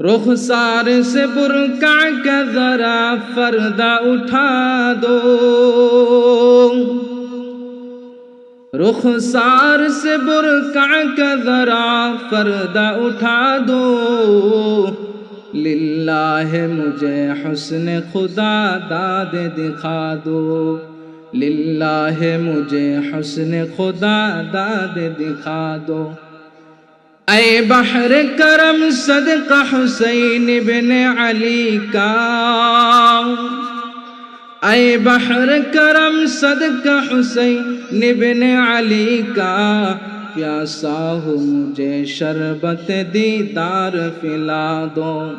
رخسار سے برکا کا ذرا فردہ اٹھا دو۔ رخسار سے برکا کا ذرا فردہ اٹھا دو۔ للہ مجھے حسن خدا داد دکھا دو۔ للہ مجھے حسن خدا داد دکھا دو۔ اے بحر کرم صدق حسین بن علی کا۔ اے بحر کرم صدق حسین بن علی کا۔ پیاسا ہو مجھے شربت دیدار پلا دو۔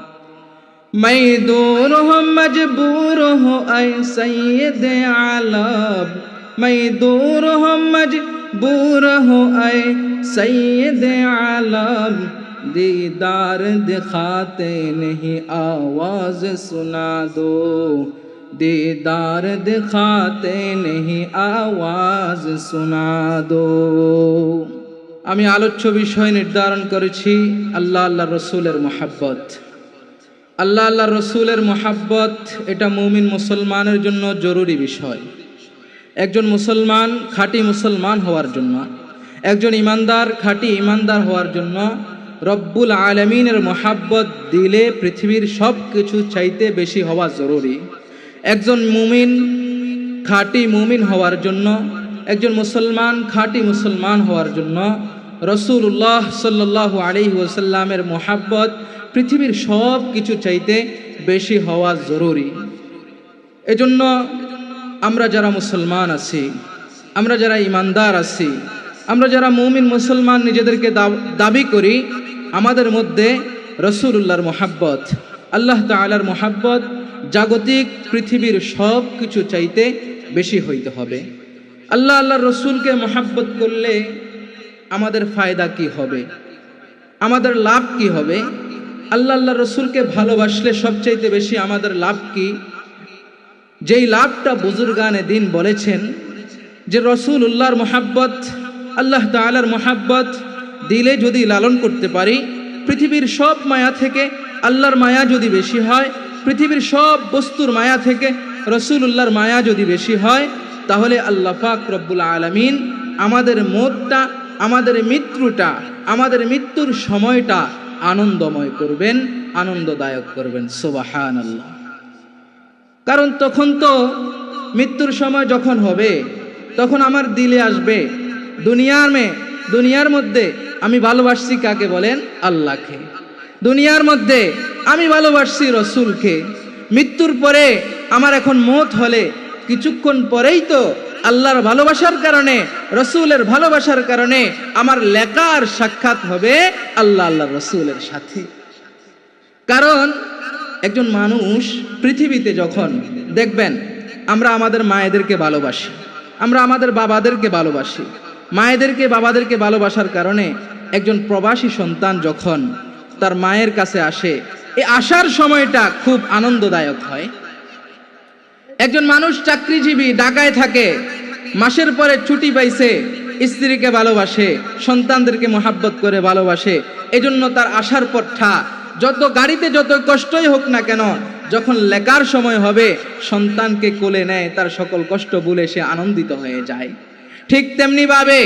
میں دور ہوں مجبور ہوں اے سید عالم میں دور ہوں مجبور ہوں اے सैयद आलम दीदार दिखाते नहीं आवाज सुना दो दीदार दिखाते नहीं आवाज सुना दो আমি আলোচ্য বিষয় নির্ধারণ করেছি আল্লাহ আল্লাহ রসুলের মোহাব্বত আল্লাহ আল্লাহ রসুলের মোহাব্বত এটা মুমিন মুসলমানের জন্য জরুরি বিষয় একজন মুসলমান খাঁটি মুসলমান হওয়ার জন্য একজন ইমানদার, খাঁটি ইমানদার হওয়ার জন্য রব্বুল আলমিনের মোহাব্বত দিলে পৃথিবীর সব কিছু চাইতে বেশি হওয়া জরুরি। একজন মুমিন, খাঁটি মুমিন হওয়ার জন্য, একজন মুসলমান, খাঁটি মুসলমান হওয়ার জন্য রসুল্লাহ সাল্লাহ আলি ওসাল্লামের মোহাব্বত পৃথিবীর সব কিছু চাইতে বেশি হওয়া জরুরি। এজন্য আমরা যারা মুসলমান আছি, আমরা যারা ইমানদার আছি আমরা যারা মুমিন মুসলমান নিজেদেরকে দাবি করি, আমাদের মধ্যে রসুল্লাহর মোহাব্বত, আল্লাহ তালার মোহাব্বত জাগতিক পৃথিবীর সব কিছু চাইতে বেশি হইতে হবে। আল্লাহ আল্লাহ রসুলকে মোহাব্বত করলে আমাদের ফায়দা কি হবে? আমাদের লাভ কি হবে? আল্লাহ আল্লাহ রসুলকে ভালোবাসলে সবচাইতে বেশি আমাদের লাভ কি? যেই লাভটা বুজুর্গানে দিন বলেছেন যে রসুল উল্লাহর মোহাব্বত আল্লাহ তালার মোহাব্বত দিলে যদি লালন করতে পারি, পৃথিবীর সব মায়া থেকে আল্লাহর মায়া যদি বেশি হয়, পৃথিবীর সব বস্তুর মায়া থেকে রসুল উল্লাহর মায়া যদি বেশি হয়, তাহলে আল্লাহ পাক রব্বুল আলমিন আমাদের মতটা, আমাদের মৃত্যুটা, আমাদের মৃত্যুর সময়টা আনন্দময় করবেন, আনন্দদায়ক করবেন। সোবাহান আল্লাহ কারণ তখন তো মৃত্যুর সময় যখন হবে, তখন আমার দিলে আসবে দুনিয়ার মে, দুনিয়ার মধ্যে আমি ভালোবাসছি কাকে বলেন? আল্লাহকে। দুনিয়ার মধ্যে আমি ভালোবাসছি রসুলকে। মৃত্যুর পরে আমার এখন মত হলে, কিছুক্ষণ পরেই তো আল্লাহর ভালোবাসার কারণে, রসুলের ভালোবাসার কারণে আমার লেখার সাক্ষাৎ হবে আল্লাহ আল্লাহ রসুলের সাথে। কারণ একজন মানুষ পৃথিবীতে যখন, দেখবেন, আমরা আমাদের মায়েদেরকে ভালোবাসি, আমরা আমাদের বাবাদেরকে ভালোবাসি মায়েদেরকে, বাবাদেরকে ভালোবাসার কারণে একজন প্রবাসী সন্তান যখন তার মায়ের কাছে আসে এই আসার সময়টা খুব আনন্দদায়ক হয়। একজন মানুষ চাকরিজীবী, ঢাকায় থাকে, মাসের পরে ছুটি পাইছে, স্ত্রীকে ভালোবাসে, সন্তানদেরকে মোহাব্বত করে ভালোবাসে, এজন্য তার আসার পরটা যত গাড়িতে যত কষ্টই হোক না কেন, যখন লেখার সময় হবে, সন্তানকে কোলে নেয়, তার সকল কষ্ট ভুলে সে আনন্দিত হয়ে যায়। ঠিক তেমনি ভাবে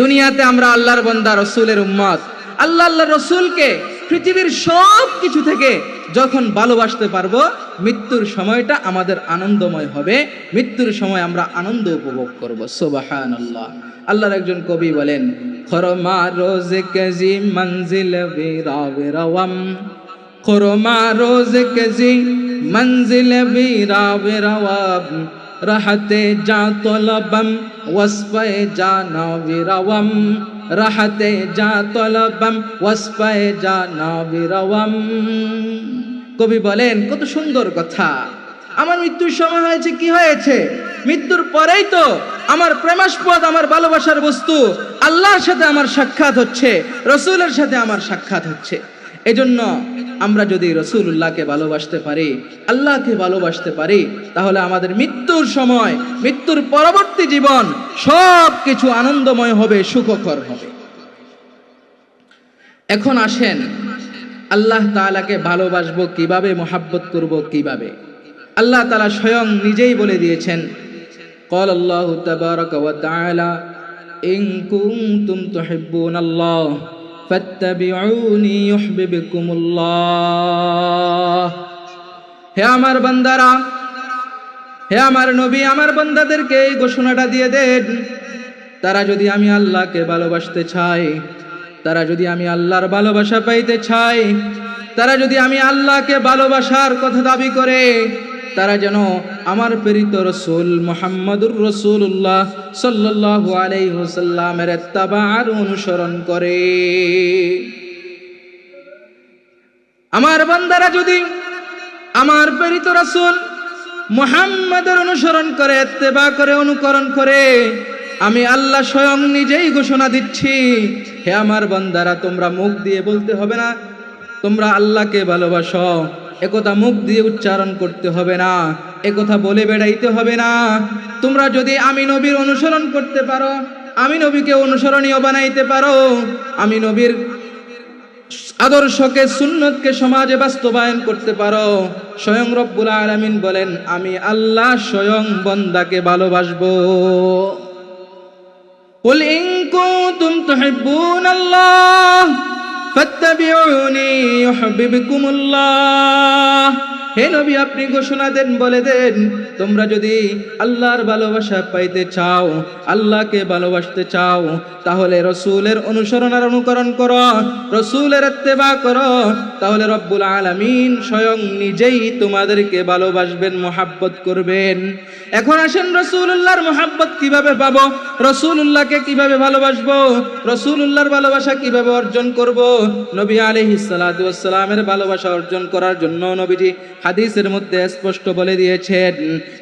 দুনিয়াতে আমরা আল্লাহর বন্দা, রসুলের উম্মত। আল্লাহ আল্লাহ রসুলকে পৃথিবীর সব কিছু থেকে যখন ভালোবাসতে পারব, মৃত্যুর সময়টা আমাদের আনন্দময় হবে। মৃত্যুর সময় আমরা আনন্দ উপভোগ করব। সোবাহান আল্লাহ আল্লাহর একজন কবি বলেন, খরমা রোজ কেজি মঞ্জিল খরমা রোজ কেজি মঞ্জিল रहते जा तलबम वस्फे जा नाविरवम रहते जा तलबम वस्फे जा नाविरवम কবি বলেন কত সুন্দর কথা আমার মৃত্যুর সময় হয়েছে কি হয়েছে মৃত্যুর পরেই তো আমার প্রেমাস্পদ আমার ভালোবাসার বস্তু আল্লাহর সাথে আমার সাক্ষাৎ হচ্ছে রসুলের সাথে আমার সাক্ষাৎ হচ্ছে এজন্য আমরা যদি রসুল্লাহকে ভালোবাসতে পারি, আল্লাহকে ভালোবাসতে পারি, তাহলে আমাদের মৃত্যুর সময়, মৃত্যুর পরবর্তী জীবন সব কিছু আনন্দময় হবে, সুখকর হবে। এখন আসেন, আল্লাহ তালাকে ভালোবাসবো কীভাবে, মোহাব্বত করব কীভাবে? আল্লাহ তালা স্বয়ং নিজেই বলে দিয়েছেন কল আল্লাহ তাবারাক ওয়া তাআলা ইন কুনতুম আল্লাহ হে আমার বান্দারা, হে আমার নবী, আমার বান্দাদেরকে এই ঘোষণাটা দিয়ে দেন, তারা যদি আমি আল্লাহকে ভালোবাসতে চাই, তারা যদি আমি আল্লাহর ভালোবাসা পাইতে চাই, তারা যদি আমি আল্লাহকে ভালোবাসার কথা দাবি করে তারা যেন আমার প্রেরিত রসুল মোহাম্মদুর রসুল্লাহ সাল্লাল্লাহু আলাইহি ওয়াসাল্লামের ইত্তেবার অনুসরণ করে। আমার বান্দারা যদি আমার প্রেরিত রসুল মুহাম্মাদের অনুসরণ করে ইত্তেবা করে, অনুকরণ করে, আমি আল্লাহ স্বয়ং নিজেই ঘোষণা দিচ্ছি, হে আমার বান্দারা, তোমরা মুখ দিয়ে বলতে হবে না, তোমরা আল্লাহকে ভালোবাসো। একথা মুখ দিয়ে উচ্চারণ করতে হবে না একথা বলে বেড়াইতে হবে না তোমরা যদি আমি নবীর অনুসরণ করতে পারো আমি নবীকে অনুসরণীয় বানাইতে পারো আমি নবীর আদর্শকে সুন্নতকে সমাজে বাস্তবায়ন করতে পারো স্বয়ং রব্বুল আলামিন বলেন আমি আল্লাহ স্বয়ং বন্দাকে ভালোবাসবো قل إن كنتم تحبون الله فاتبعوني يحببكم الله. হে নবী, আপনি ঘোষণা দেন, বলে দেন, তোমরা যদি আল্লাহর ভালোবাসা পাইতে চাও, আল্লাহকে ভালোবাসতে চাও, তাহলে রসুলের অনুসরণ আর অনুকরণ করো, রসুলের ইত্তেবা করো, তাহলে রব্বুল আলামিন স্বয়ং নিজেই তোমাদেরকে ভালোবাসবেন, মোহাব্বত করবেন। এখন আসেন রসুল্লাহর মোহাব্বত কীভাবে পাবো রসুল্লাহকে কীভাবে ভালোবাসবো রসুল্লাহর ভালোবাসা কীভাবে অর্জন করব, নবী আলাইহিস সালাতু সালামের ভালোবাসা অর্জন করার জন্য নবীজি হাদিসের মধ্যে স্পষ্ট বলে দিয়েছেন,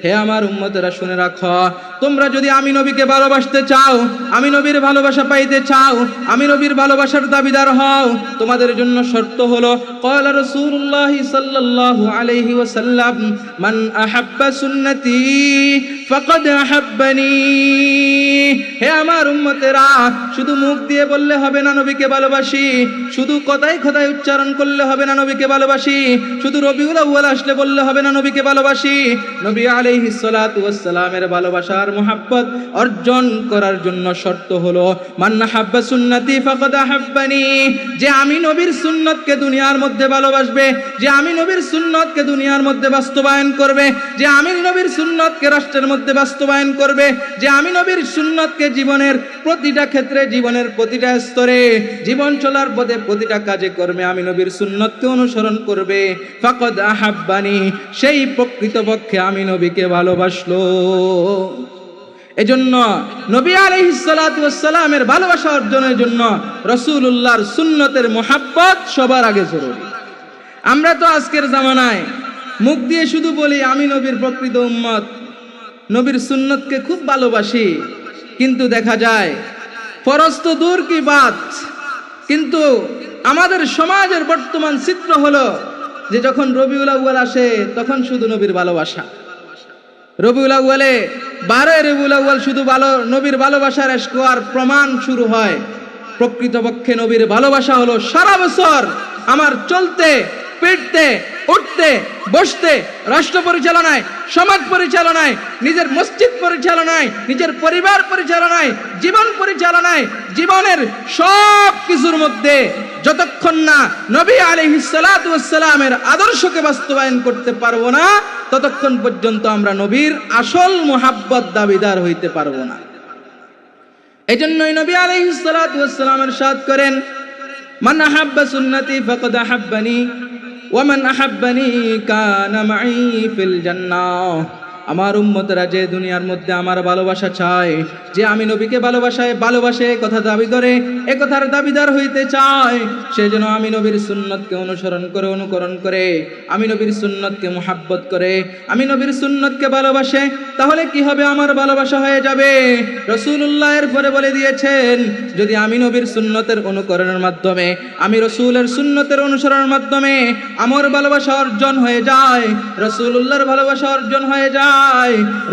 হে আমার উম্মতেরা, শুনে রাখো, তোমরা যদি আমি নবীকে ভালোবাসতে চাও, আমি নবীর ভালোবাসা পাইতে চাও, আমি নবীর ভালোবাসার দাবিদার হও, তোমাদের জন্য শর্ত হলো কয়লা রসুল্লাহ সাল্লাল্লাহু আলাইহি ওয়াসাল্লাম, মান আহাব্বা সুন্নতি, ফাকাদ আহাব্বানি। হে আমার উম্মতেরা, শুধু মুখ দিয়ে বললে হবে না নবীকে ভালোবাসি, শুধু কথায় কথায় উচ্চারণ করলে হবে না নবীকে ভালোবাসি, শুধু রবিউল আউয়াল আসলে বললে হবে না নবীকে ভালোবাসি। নবী ওয়াস সালামের ভালোবাসার মোহাব্বত অর্জন করার জন্য শর্ত হলো, মান হাব্বা সুন্নতি ফাকাদ আহাব্বানি। যে আমি নবীর সুন্নতকে দুনিয়ার মধ্যে ভালোবাসবে, যে আমি নবীর সুন্নতকে দুনিয়ার মধ্যে বাস্তবায়ন করবে, যে আমি নবীর সুন্নতকে রাষ্ট্রের মধ্যে বাস্তবায়ন করবে, যে আমি নবীর সুন্নতকে জীবনের প্রতিটা ক্ষেত্রে, জীবনের প্রতিটা স্তরে, জীবন চলার পথে প্রতিটা কাজে করবে আমি নবীর সুন্নতকে অনুসরণ করবে। ফাকদ আহাব্বানি সেই প্রকৃতপক্ষে আমি নবীকে ভালোবাসলো। এজন্য নবী আলহিসালামের ভালোবাসা অর্জনের জন্য রসুল্লাহর সুন্নতের মোহাব্বত সবার আগে জরুরি। আমরা তো আজকের জামানায় মুখ দিয়ে শুধু বলি, আমি নবীর প্রকৃত উম্মত, নবীর সুন্নতকে খুব ভালোবাসি, কিন্তু দেখা যায়, ফরজ তো দূর কি বাত, কিন্তু আমাদের সমাজের বর্তমান চিত্র হলো যে যখন রবিউল আউ্বাল আসে, তখন শুধু নবীর ভালোবাসা। রবিউল আউ্বালে বারোই রবিউল আউ্বাল শুধু ভালো, নবীর ভালোবাসার স্কোয়ার প্রমাণ শুরু হয়। প্রকৃতপক্ষে নবীর ভালোবাসা হলো সারা বছর আমার চলতে ফিরতে উঠতে, বসতে, রাষ্ট্র পরিচালনায়, সমাজ পরিচালনায়, নিজের মসজিদ পরিচালনায়, নিজের পরিবার পরিচালনায়, জীবন পরিচালনায়, জীবনের সব কিছুর মধ্যে যতক্ষণ না নবী আলহিসালামের আদর্শকে বাস্তবায়ন করতে পারব না, ততক্ষণ পর্যন্ত আমরা নবীর আসল মোহাব্বত দাবিদার হইতে পারব না। এই জন্যই নবী আলহিসালামের সাদ করেন, মান আহাব্বা সুন্নতি ফকদ আহাব্বানি ومن أحبني كان معي في الجنة. আমার উম্মতরা যে দুনিয়ার মধ্যে আমার ভালোবাসা চায়, যে আমি নবীকে ভালোবাসায় ভালোবাসে কথা দাবি করে, এ কথার দাবিদার হইতে চায়, সে যেন আমি নবীর সুন্নতকে অনুসরণ করে, অনুকরণ করে, আমি নবীর সুন্নতকে মোহাব্বত করে, আমি নবীর সুন্নতকে ভালোবাসে, তাহলে কি হবে? আমার ভালোবাসা হয়ে যাবে। রসুল্লাহ এর পরে বলে দিয়েছেন, যদি আমি নবীর সুন্নতের অনুকরণের মাধ্যমে, আমি রসুলের সুন্নতের অনুসরণের মাধ্যমে, আমার ভালোবাসা অর্জন হয়ে যায় রসুল্লাহর ভালোবাসা অর্জন হয়ে যায়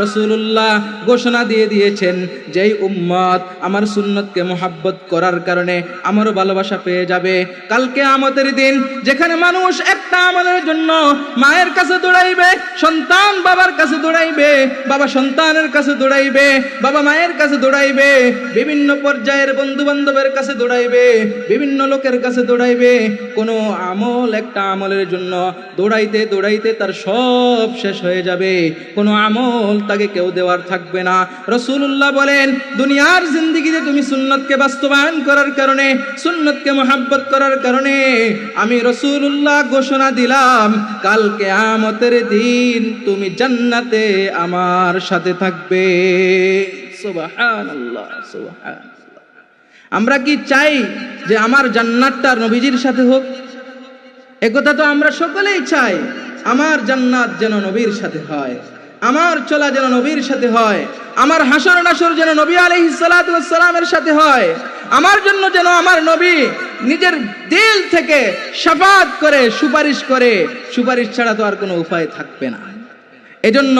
রসুল্লাহ ঘোষণা দিয়ে দিয়েছেন যেই উম্মত আমার সুন্নতকে মোহাব্বত করার কারণে আমারও ভালোবাসা পেয়ে যাবে। কালকে দিন যেখানে মানুষ একটা আমলের জন্য মায়ের কাছে দৌড়াইবে, সন্তান বাবার কাছে দৌড়াইবে, বাবা সন্তানের কাছে দৌড়াইবে, বাবা মায়ের কাছে দৌড়াইবে, বিভিন্ন পর্যায়ের বন্ধু বান্ধবের কাছে দৌড়াইবে, বিভিন্ন লোকের কাছে দৌড়াইবে, কোনো আমল একটা আমলের জন্য দৌড়াইতে দৌড়াইতে তার সব শেষ হয়ে যাবে, কোনো আমল তাকে কেউ দেওয়ার থাকবে না। রসুল্লাহ বলেন, দুনিয়ার জিন্দিগিতে তুমি সুন্নতকে বাস্তবায়ন করার কারণে, সুন্নতকে মোহাব্বত করার কারণে আমি রসুল্লাহ ঘোষণা দিলাম কালকে আমতের দিন তুমি জান্নাতে আমার সাথে থাকবে। আমরা কি চাই যে আমার জান্নাতটা নবীজির সাথে হোক? একথা তো আমরা সকলেই চাই, আমার জান্নাত যেন নবীর সাথে হয়। আমার চলা যেন নবীর সাথে হয়, আমার হাসর নাসর যেন নবী আলহি সালামের সাথে হয়, আমার জন্য যেন আমার নবী নিজের দিল থেকে সাফাত করে, সুপারিশ করে, সুপারিশ ছাড়া তো আর কোনো উপায় থাকবে না। এজন্য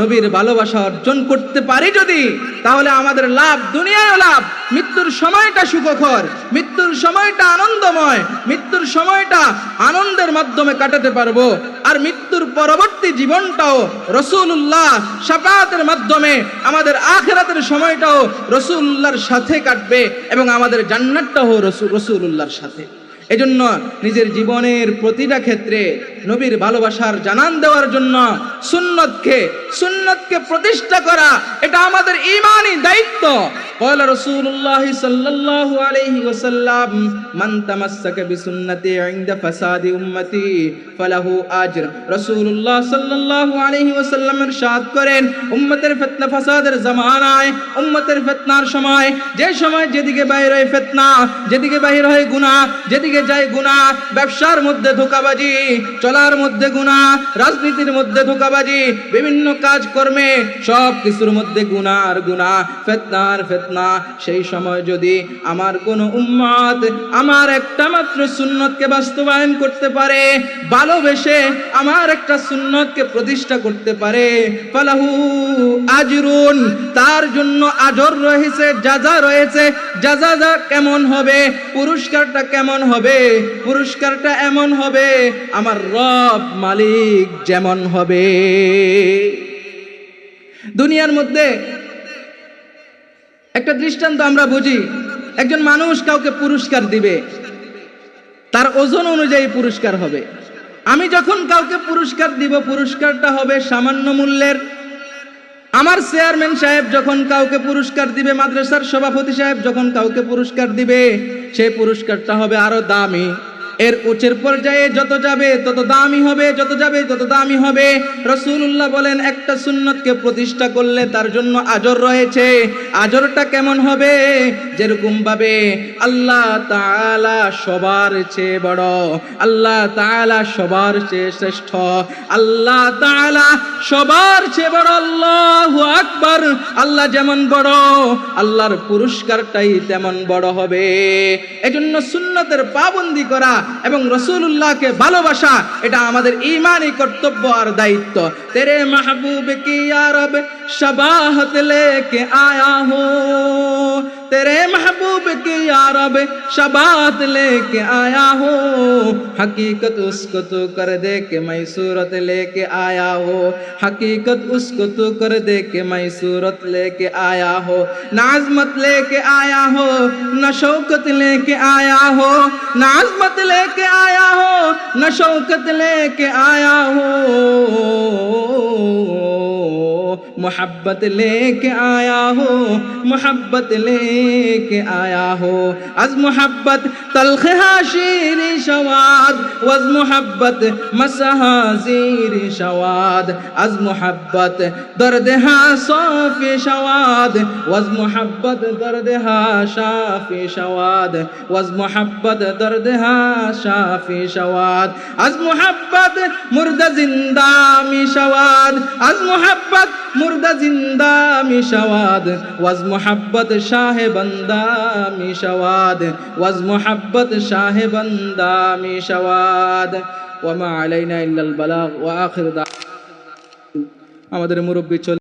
নবীর ভালোবাসা অর্জন করতে পারি যদি, তাহলে আমাদের লাভ, দুনিয়ায় লাভ, মৃত্যুর সময়টা সুখকর, মৃত্যুর সময়টা আনন্দময়, মৃত্যুর সময়টা আনন্দের মাধ্যমে কাটাতে পারব। আর মৃত্যুর পরবর্তী জীবনটাও রসুল্লাহ সাফাতের মাধ্যমে, আমাদের আখেরাতের সময়টাও রসুল্লাহর সাথে কাটবে এবং আমাদের জান্নাতটাও রসুল রসুল্লাহর সাথে। এজন্য নিজের জীবনের প্রতিটা ক্ষেত্রে নবীর ভালোবাসার জানান দেওয়ার জন্য সুন্নতকে সুন্নতকে প্রতিষ্ঠা করা, এটা আমাদের ইমানই দায়িত্ব। قال رسول الله صلى الله عليه وسلم من تمسك بسنتي عند فساد امتي فله اجر رسول الله صلى الله عليه وسلم ارشاد করেন উম্মতের ফিতনা ফাসাদের জামানায় উম্মতের ফিতনার সময় যে সময় যেদিকে বাইর হয় ফিতনা যেদিকে বাহির হয় গুনাহ যেদিকে যায় গুনাহ ব্যবসার মধ্যে ধোকাবাজি চলার মধ্যে গুনাহ রাজনীতির মধ্যে ধোকাবাজি বিভিন্ন কাজ কর্মে সব কিছুর মধ্যে গুনাহ আর গুনাহ ফিতনার ফিতনা সেই সময় যদি আমার কোন উম্মত আমার একটা মাত্র সুন্নতকে বাস্তবায়ন করতে পারে, ভালোবেসে আমার একটা সুন্নতকে প্রতিষ্ঠা করতে পারে, ফালাহু আজরুন, তার জন্য আজর রয়েছে, যাজা রয়েছে, যাজা যা কেমন হবে, পুরস্কারটা কেমন হবে, পুরস্কারটা এমন হবে, আমার রব মালিক যেমন হবে। দুনিয়ার মধ্যে একটা দৃষ্টান্ত আমরা বুঝি, একজন মানুষ কাউকে পুরস্কার দিবে, তার ওজন অনুযায়ী পুরস্কার হবে। আমি যখন কাউকে পুরস্কার দিব, পুরস্কারটা হবে সামান্য মূল্যের। আমার চেয়ারম্যান সাহেব যখন কাউকে পুরস্কার দিবে, মাদ্রাসার সভাপতি সাহেব যখন কাউকে পুরস্কার দিবে, সেই পুরস্কারটা হবে আরও দামি। এর উচ্চের পর্যায়ে যত যাবে, তত দামি হবে, যত যাবে, তত দামি হবে। রসুল্লাহ বলেন, একটা সুন্নতকে প্রতিষ্ঠা করলে তার জন্য আজর রয়েছে। আজরটা কেমন হবে? যেরকম ভাবে আল্লাহ তাআলা সবার চেয়ে বড়, আল্লাহ তাআলা সবার চেয়ে শ্রেষ্ঠ, আল্লাহ তাআলা সবার চেয়ে বড়, আল্লাহ আকবার। আল্লাহ যেমন বড়, আল্লাহর পুরস্কারটাই তেমন বড় হবে। এজন্য সুন্নতের পাবন্দি করা এবং রসুল্লাহকে ভালোবাসা এটা আমাদের ইমানই কর্তব্য আর দায়িত্ব। তেরে মাহবুব কি আরব تیرے محبوب کی یارب شبات لے کے آیا ہو حقیقت اس کو تو کر دے کہ میں صورت لے کے آیا ہو حقیقت اس کو تو کر دے کہ میں صورت لے کے آیا ہو نازمت لے کے آیا ہو نہ شوکت لے کے آیا ہو نازمت لے کے آیا ہو نہ شوکت لے کے آیا ہو मोहब्बत लेके आया हो मोहब्बत लेके आया हो अज मोहब्बत तलख शीरी शवाद वज मोहब्बत मसहा जीरी शवाद अज मोहब्बत दर्द हा सोफी शवाद वज मोहब्बत दर्द हा शाफी शवाद वज मोहब्बत दर्द हा शाफी शवाद अज मोहब्बत मुर्द जिंदा মুর্দা জিন্দা মিশাওয়াদ ওয়াজ মোহাব্বত শাহে বন্দা মিশাওয়াদ ওয়াজ মোহাব্বত শাহে বন্দা মিশাওয়াদ ওয়ামা আলাইনা ইল্লাল বালাগ, ওয়া আখির দা আমাদের মুরব্বি চলে